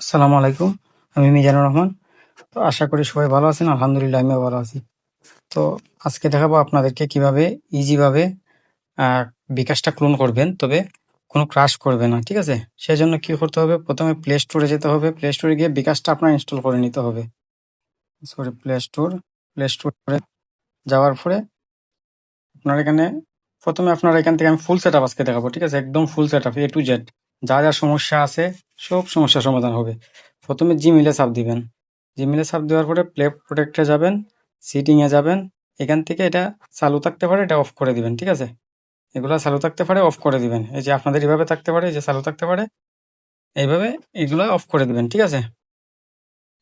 আসসালামু আলাইকুম, আমি মিজানুর রহমান। তো আশা করি সবাই ভালো আছেন, আলহামদুলিল্লাহ আমিও ভালো আছি। তো আজকে দেখাবো আপনাদেরকে কীভাবে ইজিভাবে বিকাশটা ক্লোন করবেন, তবে কোনো ক্রাশ করবে না, ঠিক আছে? সেজন্য কি করতে হবে? প্রথমে প্লে স্টোরে যেতে হবে। প্লে স্টোরে গিয়ে বিকাশটা আপনার ইনস্টল করে নিতে হবে। সরি প্লে স্টোর প্লে স্টোরে যাওয়ার পরে আপনার এখানে, প্রথমে আপনার এখান থেকে আমি ফুল সেট আজকে দেখাবো, ঠিক আছে? একদম full set up A to Z যা যা সমস্যা আছে সব সমস্যার সমাধান হবে। প্রথমে জিমেলে সাপ দিবেন। জিমেলে সাপ দেওয়ার পরে প্লে প্রোটেক্টে যাবেন সিটিংয়ে যাবেন। এখান থেকে এটা চালু থাকতে পারে এটা অফ করে দিবেন ঠিক আছে? এগুলো চালু থাকতে পারে অফ করে দিবেন। এই যে আপনাদের এইভাবে থাকতে পারে এই যে চালু থাকতে পারে এইভাবে এগুলো অফ করে দিবেন ঠিক আছে?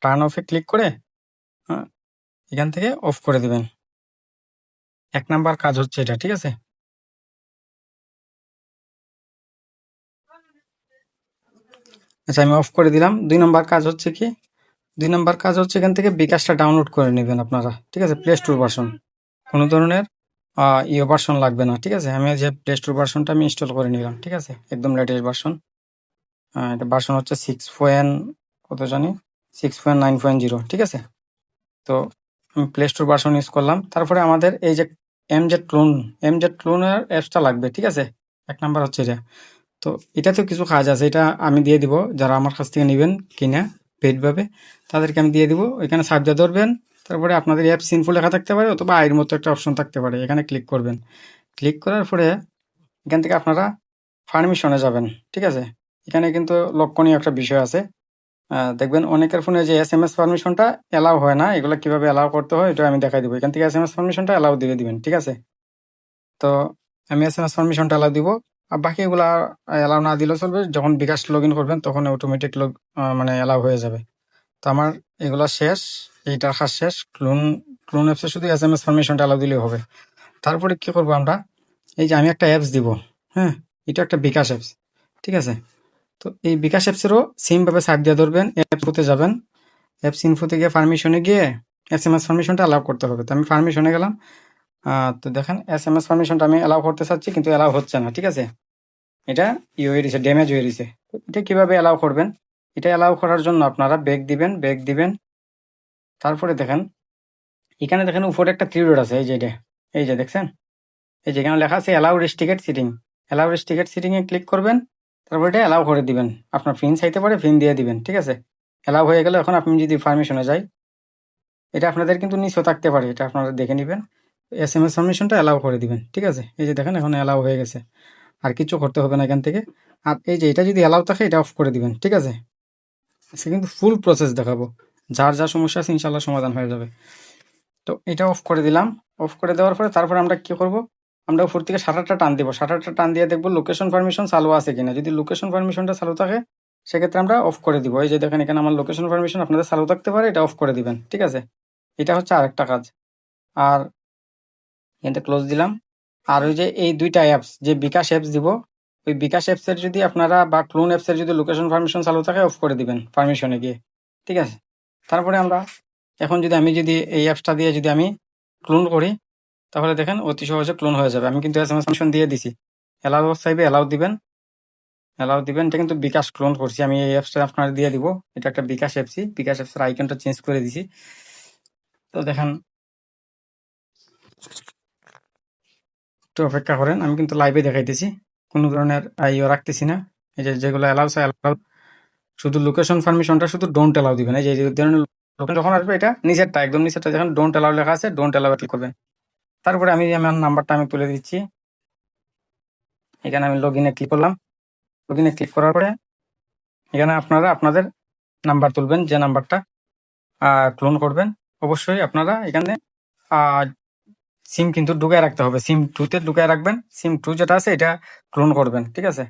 টার্ন অফে ক্লিক করে হ্যাঁ, এখান থেকে অফ করে দিবেন। এক নাম্বার কাজ হচ্ছে এটা ঠিক আছে? আচ্ছা আমি অফ করে দিলাম। দুই নম্বর কাজ হচ্ছে কি? দুই নম্বর কাজ হচ্ছে এখান থেকে বিকাশটা ডাউনলোড করে নেবেন আপনারা, ঠিক আছে? প্লে স্টোর ভার্সন কোনো ধরনের ইয়ে ভার্সন লাগবে না, ঠিক আছে? আমি যে প্লে স্টোর ভার্সনটা আমি ইনস্টল করে নিলাম, ঠিক আছে? একদম লেটেস্ট ভার্সন এটা ভার্সন হচ্ছে সিক্স পয়েন্ট কত জানি? Six point nine point zero ঠিক আছে? তো আমি প্লে স্টোর ভার্সন ইউজ করলাম। তারপরে আমাদের এই যে M Z clone M Z ক্লোনের অ্যাপসটা লাগবে, ঠিক আছে? এক নাম্বার হচ্ছে এটা। তো এটাতেও কিছু কাজ আছে। এটা আমি দিয়ে দিব। যারা আমার কাছ থেকে নেবেন কিনা পেডভাবে তাদেরকে আমি দিয়ে দিব। এখানে সার্চ ধরবেন। তারপরে আপনাদের অ্যাপ সিনফুল লেখা থাকতে পারে অথবা আয়ের মতো একটা অপশন থাকতে পারে। এখানে ক্লিক করবেন। ক্লিক করার পরে এখান থেকে আপনারা পারমিশনে যাবেন। ঠিক আছে? এখানে কিন্তু লক্ষণীয় একটা বিষয় আছে। দেখবেন অনেকের ফোনে যে এস এম এস পারমিশনটা অ্যালাউ হয় না, এগুলো কীভাবে অ্যালাউ করতে হয় এটা আমি দেখাই দিব। এখান থেকে এস এম এস পারমিশনটা অ্যালাউ দিয়ে দিবেন। ঠিক আছে? তো আমি এস এম এস পারমিশনটা অ্যালাউ দিব। আর বাকি এগুলা অ্যালাউ না দিলেও চলবে। যখন বিকাশ লগ ইন করবেন তখন অটোমেটিক লগ মানে অ্যালাউ হয়ে যাবে। তো আমার এগুলা শেষ এইটার কাজ শেষ। ক্লোন ক্লোন অ্যাপসে শুধু এস এম এস পারমিশনটা অ্যালাউ দিলেই হবে। তারপরে কি করব আমরা? এই যে আমি একটা অ্যাপস দিব হ্যাঁ? এটা একটা বিকাশ অ্যাপস ঠিক আছে? তো এই বিকাশ অ্যাপসেরও সেমভাবে সাইড দিয়ে ধরবেন অ্যাপসতে যাবেন। অ্যাপস ইনফোতে গিয়ে পারমিশনে গিয়ে এস এম এস পারমিশনটা অ্যালাউ করতে হবে। তো আমি পারমিশনে গেলাম। তো দেখেন এস এম এস পারমিশনটা আমি অ্যালাউ করতে চাচ্ছি, কিন্তু অ্যালাউ হচ্ছে না, ঠিক আছে? এটা ই হয়ে গেছে ড্যামেজ হয়ে তো এটা কীভাবে অ্যালাউ করবেন? এটা অ্যালাউ করার জন্য আপনারা ব্যাক দিবেন ব্যাক দিবেন। তারপরে দেখেন, এখানে দেখেন উপরে একটা থ্রি ডট আছে, এই যে এটা। এই যে দেখছেন? এই যে এখানে লেখা আছে allow restricted setting allow restricted সিটিংয়ে click করবেন, তারপর এটা অ্যালাউ করে দিবেন। আপনার ফিন চাইতে পারে ফিন দিয়ে দিবেন, ঠিক আছে? অ্যালাউ হয়ে গেলে এখন আপনি যদি পারমিশনে যাই, এটা আপনাদের কিন্তু নিচেও থাকতে পারে, এটা আপনারা দেখে নেবেন। এস এম এস পারমিশনটা অ্যালাউ করে দিবেন, ঠিক আছে? এই যে দেখেন, এখন অ্যালাউ হয়ে গেছে। আর কিছু করতে হবে না এখান থেকে। আর এই যে এটা যদি অ্যালাউ থাকে, এটা অফ করে দিবেন, ঠিক আছে? সে কিন্তু ফুল প্রসেস দেখাবো। যার যা সমস্যা আছে ইনশাল্লাহ সমাধান হয়ে যাবে। তো এটা অফ করে দিলাম। অফ করে দেওয়ার পরে তারপরে আমরা কি করব? আমরা উপর থেকে শাটারটা টান দিব। শাটারটা টান দিয়ে দেখব লোকেশন পারমিশন চালু আছে কিনা। যদি লোকেশন পারমিশনটা চালু থাকে, সেক্ষেত্রে আমরা অফ করে দিব। এই যে দেখেন, এখানে আমার লোকেশন পারমিশন আপনাদের চালু থাকতে পারে, এটা অফ করে দিবেন, ঠিক আছে? এটা হচ্ছে আরেকটা কাজ। আর এখানে ক্লোজ দিলাম। আর ওই যে এই দুইটা অ্যাপস যে বিকাশ অ্যাপস দিব, ওই বিকাশ অ্যাপসের যদি আপনারা বা ক্লোন অ্যাপসের যদি লোকেশন পারমিশন চালু থাকে অফ করে দিবেন পারমিশনে গিয়ে, ঠিক আছে? তারপরে আমরা এখন যদি আমি যদি এই অ্যাপসটা দিয়ে যদি আমি ক্লোন করি, তাহলে দেখেন অতি সহজে ক্লোন হয়ে যাবে। আমি কিন্তু এস এম এস পারমিশন দিয়ে দিছি অ্যালাউ চাইবে অ্যালাউ দিবেন। অ্যালাউ দিবেন, এটা কিন্তু বিকাশ ক্লোন করছি। আমি এই অ্যাপসটা আপনার দিয়ে দিব। এটা একটা বিকাশ অ্যাপসি বিকাশ অ্যাপসের আইকনটা চেঞ্জ করে দিছি। তো দেখেন একটু অপেক্ষা করেন, আমি কিন্তু লাইভে দেখাইতেছি। কোনো ধরনের ইয়ে রাখতেছি না। এই যে যেগুলো অ্যালাউ চাই অ্যালাউ শুধু লোকেশন পারমিশনটা শুধু ডোন্ট অ্যালাউ দিবেন। এই যে ধরনের যখন আসবে এটা নিচেরটা, একদম নিচেরটা যখন ডোন্ট অ্যালাউ লেখা আছে ডোন্ট অ্যালাউ ক্লিক করবেন। তারপরে আমি আমার নাম্বারটা আমি তুলে দিচ্ছি। এখানে আমি লগ ইনে ক্লিক করলাম। লগ ইনে ক্লিক করার পরে এখানে আপনারা আপনাদের নাম্বার তুলবেন যে নাম্বারটা ক্লোন করবেন। অবশ্যই আপনারা এখানে সিম কিন্তু ঢুকায় রাখতে হবে। সিম টুতে ঢুকায় রাখবেন। সিম টু যেটা আছে এটা ক্লোন করবেন, ঠিক আছে?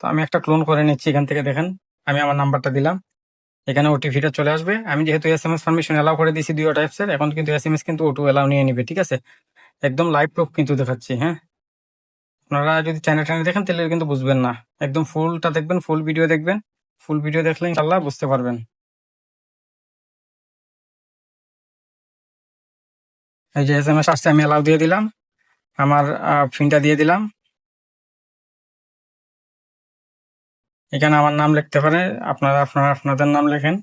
তো আমি একটা ক্লোন করে নিচ্ছি এখান থেকে, দেখেন। আমি আমার নাম্বারটা দিলাম। এখানে ওটিপিটা চলে আসবে। আমি যেহেতু S M S permission allow করে দিয়েছি দুই টাইপসের এখন কিন্তু এস এম এস কিন্তু ওটু অ্যালাউ নিয়ে নিবে, ঠিক আছে? একদম লাইভ প্রুফ কিন্তু দেখাচ্ছি হ্যাঁ? আপনারা যদি চ্যানেল চ্যানেল দেখেন তাহলে কিন্তু বুঝবেন না। একদম ফুলটা দেখবেন ফুল ভিডিও দেখবেন। ফুল ভিডিও দেখলে ইনশাল্লাহ বুঝতে পারবেন। এই যে এস এম এস আসছে, আমি অ্যালাউ দিয়ে দিলাম। আমার ফিনটা দিয়ে দিলাম। এখানে আমার নাম লিখতে পারে আপনারা আপনারা, আপনাদের নাম লেখেন।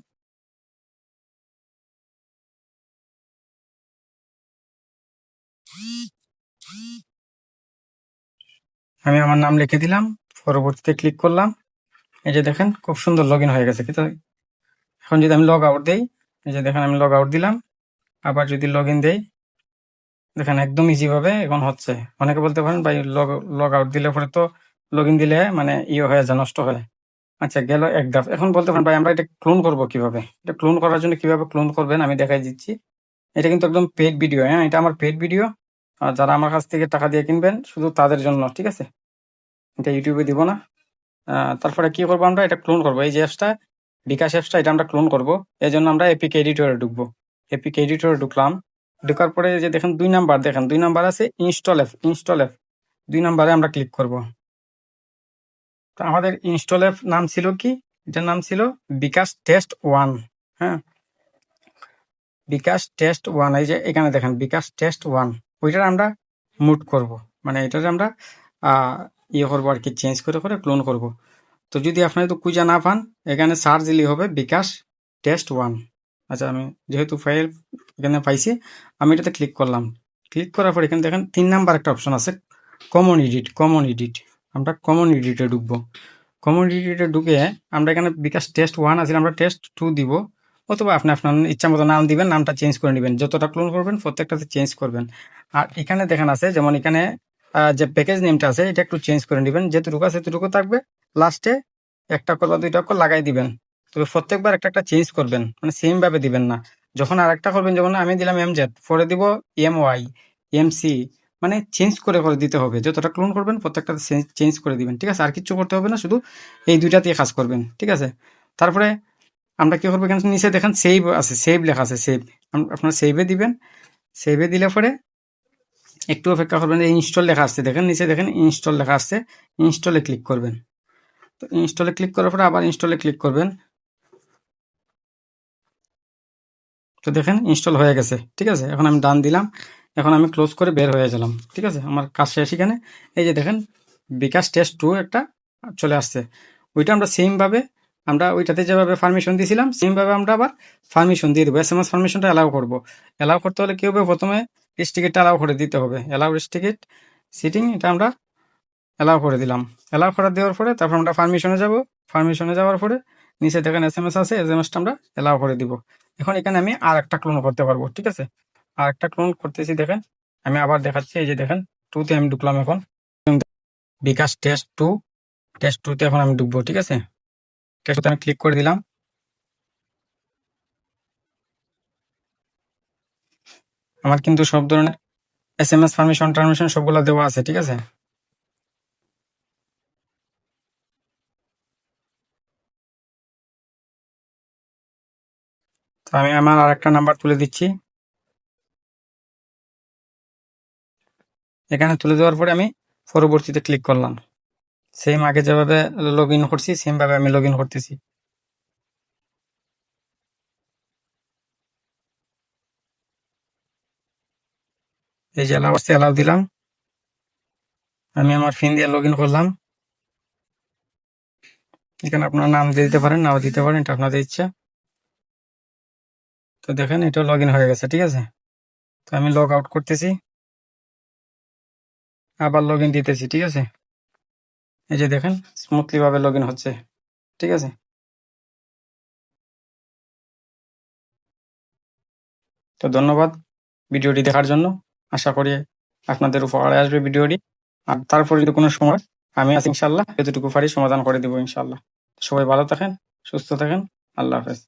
আমি আমার নাম লিখে দিলাম। পরবর্তীতে ক্লিক করলাম। এই যে দেখেন, খুব সুন্দর লগ হয়ে গেছে, কিন্তু এখন যদি আমি লগ আউট দিই, এই যে দেখেন, আমি লগ আউট দিলাম। আবার যদি লগ ইন দেই দেখেন, একদম ইজি ভাবে এখন হচ্ছে। অনেকে বলতে পারেন, ভাই লগ লগ আউট দিলে পরে তো লগ ইন দিলে মানে ইয়ে হয়ে যায়, নষ্ট হয় আচ্ছা গেল এক ধাপ। এখন বলতে পারেন, ভাই, আমরা এটা ক্লোন করব কীভাবে? এটা ক্লোন করার জন্য কীভাবে ক্লোন করবেন আমি দেখাই দিচ্ছি। এটা কিন্তু একদম পেড ভিডিও হ্যাঁ? এটা আমার পেড ভিডিও আর যারা আমার কাছ থেকে টাকা দিয়ে কিনবেন, শুধু তাদের জন্য, ঠিক আছে? এটা ইউটিউবে দিব না। তারপরে কি করব আমরা? এটা ক্লোন করব। এই যে অ্যাপসটা বিকাশ অ্যাপসটা এটা আমরা ক্লোন করব। এই জন্য আমরা এপিক এডিটরে ঢুকবো। এপিক এডিটরে ঢুকলাম। ঢোকার পরে যে দেখেন দুই নাম্বার, দেখেন দুই নাম্বার আছে ইনস্টল অ্যাপ ইনস্টল অ্যাপ দুই নাম্বারে আমরা ক্লিক করব। তো আমাদের ইনস্টল অ্যাপ নাম ছিল কি? এটার নাম ছিল বিকাশ টেস্ট ওয়ান হ্যাঁ? বিকাশ টেস্ট ওয়ান এই যে এখানে দেখেন বিকাশ টেস্ট ওয়ান ওইটার আমরা মুড করব। মানে এটার আমরা ইয়ে করব আর কি চেঞ্জ করে করে ক্লোন করব। তো যদি আপনারা তো খুঁজে না পান, এখানে সার্চ দিলে হবে বিকাশ টেস্ট ওয়ান আচ্ছা আমি যেহেতু ফাইল এখানে পাইছি, আমি এটাতে ক্লিক করলাম। ক্লিক করার পর এখানে দেখেন তিন নাম্বার একটা অপশন আছে কমন এডিট কমন এডিট আমরা কমন এডিটে ঢুকবো। কমন এডিটে ঢুকে আমরা এখানে বিকাশ টেস্ট ওয়ান আছে, আমরা টেস্ট টু দিব। অথবা আপনি আপনার ইচ্ছা মতো নাম দিবেন, নামটা চেঞ্জ করে নেবেন। যতটা ক্লোন করবেন, প্রত্যেকটাতে চেঞ্জ করবেন। আর এখানে দেখেন আছে, যেমন এখানে যে প্যাকেজ নেমটা আছে, এটা একটু চেঞ্জ করে নেবেন। যেটুকু আছে সেটুকু থাকবে। লাস্টে একটা অক্ষর বা দুইটা অক্ষর লাগাই দিবেন। তবে প্রত্যেকবার একটা একটা চেঞ্জ করবেন। মানে সেম ভাবে দিবেন না। যখন আর একটা করবেন, যখন আমি দিলাম এম জেড পরে দিব এম ওয়াই এম সি মানে চেঞ্জ করে করে দিতে হবে। যতটা ক্লোন করবেন প্রত্যেকটা চেঞ্জ করে দিবেন। ঠিক আছে? আর কিছু করতে হবে না, শুধু এই দুইটা দিয়ে কাজ করবেন। ঠিক আছে? তারপরে আমরা কি করব এখানে? নিচে দেখেন সেভ আছে সেভ লেখা আছে সেভ আপনারা সেভে দিবেন। সেভে দিলে পরে একটু অপেক্ষা করবেন। ইনস্টল লেখা আসছে দেখেন? নিচে দেখেন ইনস্টল লেখা আসছে ইনস্টলে ক্লিক করবেন। তো ইনস্টলে ক্লিক করার পরে আবার ইনস্টলে ক্লিক করবেন। তো দেখেন ইনস্টল হয়ে গেছে, ঠিক আছে? এখন আমি ডান দিলাম, এখন আমি ক্লোজ করে বের হয়ে গেলাম, ঠিক আছে? আমার কাজ শেষ এখানে। এই যে দেখেন, বিকাশ টেস্ট টু একটা চলে আসছে। ওইটা আমরা সেমভাবে আমরা ওইটাতে যেভাবে পারমিশন দিয়েছিলাম সেমভাবে আমরা আবার পারমিশন দিয়ে দেবো। এস এম এস পারমিশনটা অ্যালাউ করব। অ্যালাউ করতে হলে কী হবে? প্রথমে টিকিটটা অ্যালাউ করে দিতে হবে। অ্যালাউ টিকিট সিটিং এটা আমরা অ্যালাউ করে দিলাম। অ্যালাউ করে দেওয়ার পরে তারপর আমরা পারমিশনে যাব। পারমিশনে যাওয়ার পরে নিচে দেখেন এস এম এস আছে এস এম এসটা আমরা অ্যালাউ করে দিব। এখন এখানে আমি আর একটা ক্লোন করতে পারব, ঠিক আছে? আর একটা ক্লোন করতেছি, দেখেন। আমি আবার দেখাচ্ছি, এই যে দেখেন টুতে আমি ঢুকলাম এখন। বিকাশ টেস্ট টু টেস্ট টুতে এখন আমি ঢুকবো, ঠিক আছে? টেস্ট আমি ক্লিক করে দিলাম। আমার কিন্তু সব ধরনের এস এম এস পারমিশন টারমিশন সবগুলো দেওয়া আছে, ঠিক আছে? তো আমি আমার আর একটা নাম্বার তুলে দিচ্ছি। এখানে তুলে দেওয়ার পরে আমি পরবর্তীতে ক্লিক করলাম। সেম আগে যেভাবে লগ ইন করছি সেমভাবে আমি লগ ইন করতেছি। এই যে অ্যালাউ আসছে অ্যালাউ দিলাম। আমি আমার ফিন দিয়ে লগ ইন করলাম। এখানে আপনার নাম দিয়ে দিতে পারেন, নাও দিতে পারেন, এটা আপনাদের ইচ্ছা। তো দেখেন এটা লগ হয়ে গেছে, ঠিক আছে? তো আমি লগ আউট করতেছি। আবার লগ দিতেছি, ঠিক আছে? এই যে দেখেন স্মুথলি ভাবে লগ হচ্ছে, ঠিক আছে? তো ধন্যবাদ ভিডিওটি দেখার জন্য। আশা করি আপনাদের উপকারে আসবে ভিডিওটি। আর তারপরে যদি কোনো সময় আমি আছি ইনশাল্লাহ যতটুকু পারি সমাধান করে দেবো ইনশাল্লাহ সবাই ভালো থাকেন, সুস্থ থাকেন, আল্লাহ হাফেজ।